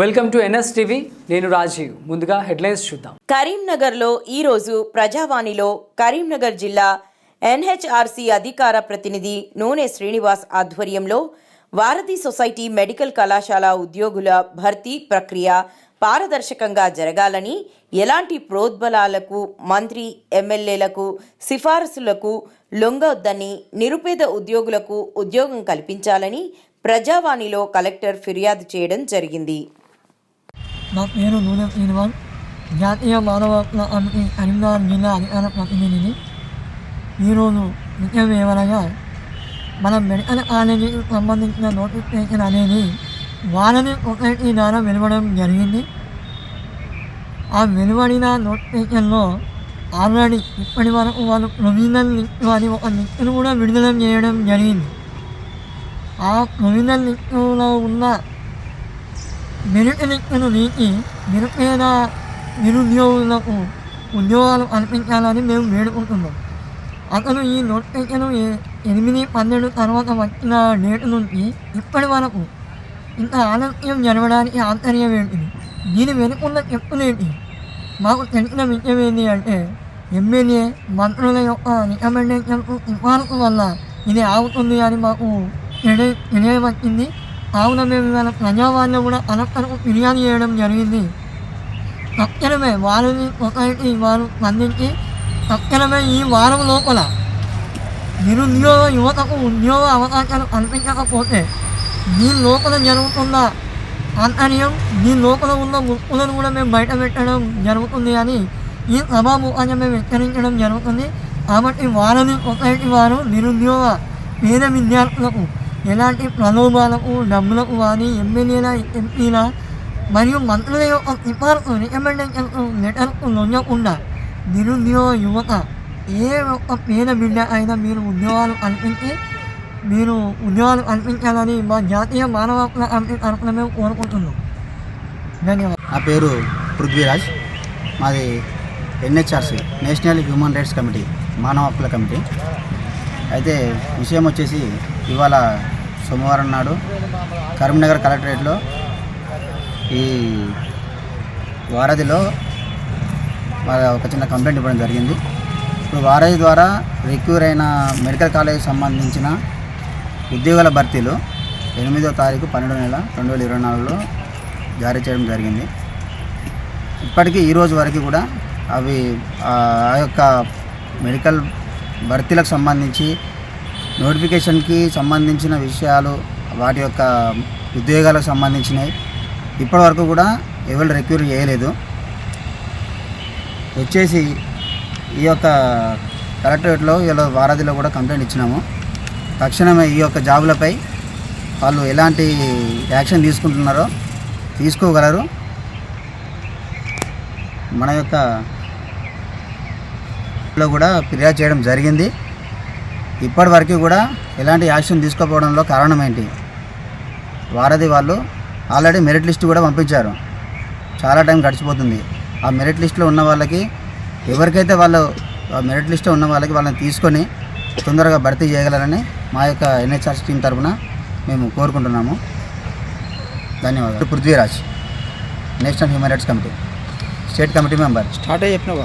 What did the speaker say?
Welcome to NS TV నేను రాజీవ్. ముందుగా headlines చూద్దాం. కరీంనగర్లో ఈరోజు ప్రజావాణిలో కరీంనగర్ జిల్లా ఎన్హెచ్ఆర్సీ అధికార ప్రతినిధి నూనె శ్రీనివాస్ ఆధ్వర్యంలో వారధి సొసైటీ మెడికల్ కళాశాల ఉద్యోగుల భర్తీ ప్రక్రియ పారదర్శకంగా జరగాలని ఎలాంటి ప్రోద్బలాలకు మంత్రి ఎమ్మెల్యేలకు సిఫారసులకు లొంగొద్దని నిరుపేద ఉద్యోగులకు ఉద్యోగం కల్పించాలని ప్రజావాణిలో కలెక్టర్ ఫిర్యాదు చేయడం జరిగింది. నా పేరు నూనె శ్రీనివాస్ జాతీయ మానవ హక్కుల కమిటీ కరీంనగర్ జిల్లా అధికార ప్రతినిధిని ఈరోజు ముఖ్యం ఏమనగా మన మెడికల్ కాలేజీకి సంబంధించిన నోటిఫికేషన్ అనేది వారని సొసైటీ ద్వారా వెలువడం జరిగింది. ఆ వెలువడిన నోటిఫికేషన్లో ఆల్రెడీ ఇప్పటి వరకు వాళ్ళు ప్రొవిజనల్ లిస్ట్ అని ఒక లిస్టును కూడా విడుదల చేయడం జరిగింది. ఆ ప్రొవిజనల్ లిస్టులో ఉన్న మెరిట్ లిస్టును నీకి నిరుపేద నిరుద్యోగులకు ఉద్యోగాలు కల్పించాలని మేము వేడుకుంటున్నాం. అతను ఈ నోటిఫికేషన్ ఎ- ఎనిమిది పన్నెండు తర్వాత వచ్చిన డేట్ నుంచి ఇప్పటి వరకు ఇంత ఆలస్యం జరగడానికి ఆశ్చర్యం ఏంటిది దీని వెనుకున్న చెప్పులేంటి మాకు తెలిసిన విషయం ఏంటి అంటే ఎమ్మెల్యే మంత్రుల యొక్క రికమెండేషన్ సిఫారసు వల్ల ఇది ఆగుతుంది అని మాకు తెలియ తెలియవచ్చింది. కావున మేము ఇవాళ ప్రజావాళ్ళు కూడా కలెక్టర్కు ఫిర్యాదు చేయడం జరిగింది. తక్షణమే వారిని సొసైటీ వారు స్పందించి తక్షణమే ఈ వారం లోపల నిరుద్యోగ యువతకు ఉద్యోగ అవకాశాలు కల్పించకపోతే దీని లోపల జరుగుతున్న ఆంతర్యం దీని లోపల ఉన్న ముక్కులను కూడా మేము బయట పెట్టడం జరుగుతుంది అని ఈ సభాముఖాన్ని మేము హెచ్చరించడం జరుగుతుంది. కాబట్టి వారిని సొసైటీ వారు నిరుద్యోగ పేద విద్యార్థులకు ఎలాంటి ప్రలోభాలకు డబ్బులకు కానీ ఎమ్మెల్యేల ఎంపీల మరియు మంత్రుల యొక్క సిఫార్సు రికమెండేషన్ లెటర్కు లొంగకుండా నిరుద్యోగ యువత ఏ ఒక్క పేద బిడ్డ అయినా మీరు ఉద్యోగాలు కల్పించి మీరు ఉద్యోగాలు కల్పించాలని మా జాతీయ మానవ హక్కుల కమిటీ తరఫున మేము కోరుకుంటున్నాం. ధన్యవాదాలు. నా పేరు పృథ్వీరాజ్. మాది NHRC national human rights committee మానవ హక్కుల కమిటీ. అయితే విషయం వచ్చేసి ఇవాళ సోమవారం నాడు కరీంనగర్ కలెక్టరేట్లో ఈ వారధిలో వాళ్ళ ఒక చిన్న కంప్లైంట్ ఇవ్వడం జరిగింది. ఇప్పుడు వారధి ద్వారా రిక్యూర్ అయిన మెడికల్ కాలేజ్ సంబంధించిన ఉద్యోగాల భర్తీలు ఎనిమిదో తారీఖు పన్నెండు నెల రెండు వేల ఇరవై నాలుగులో జారీ చేయడం జరిగింది. ఇప్పటికీ ఈరోజు వరకు కూడా అవి ఆ యొక్క మెడికల్ భర్తీలకు సంబంధించి నోటిఫికేషన్కి సంబంధించిన విషయాలు వాటి యొక్క ఉద్యోగాలకు సంబంధించినవి. ఇప్పటివరకు కూడా ఎవరు రిక్యూర్ చేయలేదు. వచ్చేసి ఈ యొక్క కలెక్టరేట్లో ఇలా వారధిలో కూడా కంప్లైంట్ ఇచ్చినాము. తక్షణమే ఈ యొక్క జాబులపై వాళ్ళు ఎలాంటి యాక్షన్ తీసుకుంటున్నారో తీసుకోగలరు. మన యొక్క లో కూడా ఫిర్యాదు చేయడం జరిగింది. ఇప్పటివరకు కూడా ఎలాంటి యాక్షన్ తీసుకోకపోవడంలో కారణం ఏంటి? వారధి వాళ్ళు ఆల్రెడీ మెరిట్ లిస్ట్ కూడా పంపించారు. చాలా టైం గడిచిపోతుంది. ఆ మెరిట్ లిస్ట్లో ఉన్న వాళ్ళకి ఎవరికైతే వాళ్ళు ఆ మెరిట్ లిస్ట్లో ఉన్న వాళ్ళకి వాళ్ళని తీసుకొని తొందరగా భర్తీ చేయగలరని మా యొక్క ఎన్హెచ్ఆర్ టీం తరఫున మేము కోరుకుంటున్నాము. ధన్యవాదాలు. Prithviraj national human rights committee state committee member. Start అయ్యి చెప్పినావా?